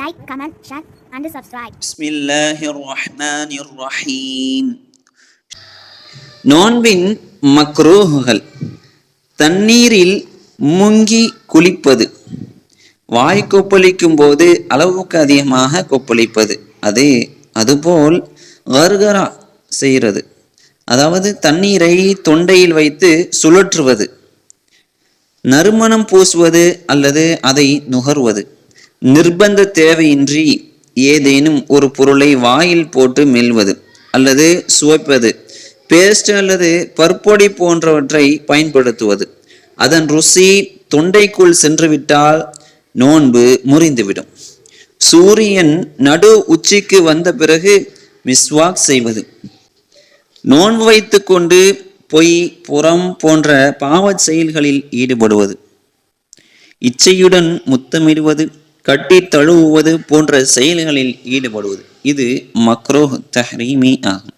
Like comment share and subscribe பிஸ்மில்லாஹிர் ரஹ்மானிர் ரஹீம் நோன்பின் மக்ரூஹுகள் தண்ணீரில் முங்கி குளிப்பது. வாய் கொப்பளிக்கும் போது அளவுக்கு அதிகமாக கொப்பளிப்பது. அது அதுபோல் கர்கரா செய்கிறது. அதாவது தண்ணீரை தொண்டையில் வைத்து சுழற்றுவது. நறுமணம் பூசுவது அல்லது அதை நுகர்வது. நிர்பந்த தேவையின்றி ஏதேனும் ஒரு பொருளை வாயில் போட்டு மெல்வது அல்லது சுவைப்பது பேஸ்ட் அல்லது பற்பொடி போன்றவற்றை பயன்படுத்துவது. அதன் ருசி தொண்டைக்குள் சென்றுவிட்டால் நோன்பு முறிந்துவிடும். சூரியன் நடு உச்சிக்கு வந்த பிறகு மிஸ்வாக் செய்வது. நோன்பு வைத்துக்கொண்டு பொய் புறம் போன்ற பாவச் செயல்களில் ஈடுபடுவது. இச்சையுடன் முத்தமிடுவது. கட்டி தழுவுவது போன்ற செயல்களில் ஈடுபடுவது. இது மக்ரோஹ் தஹ்ரீமி ஆகும்.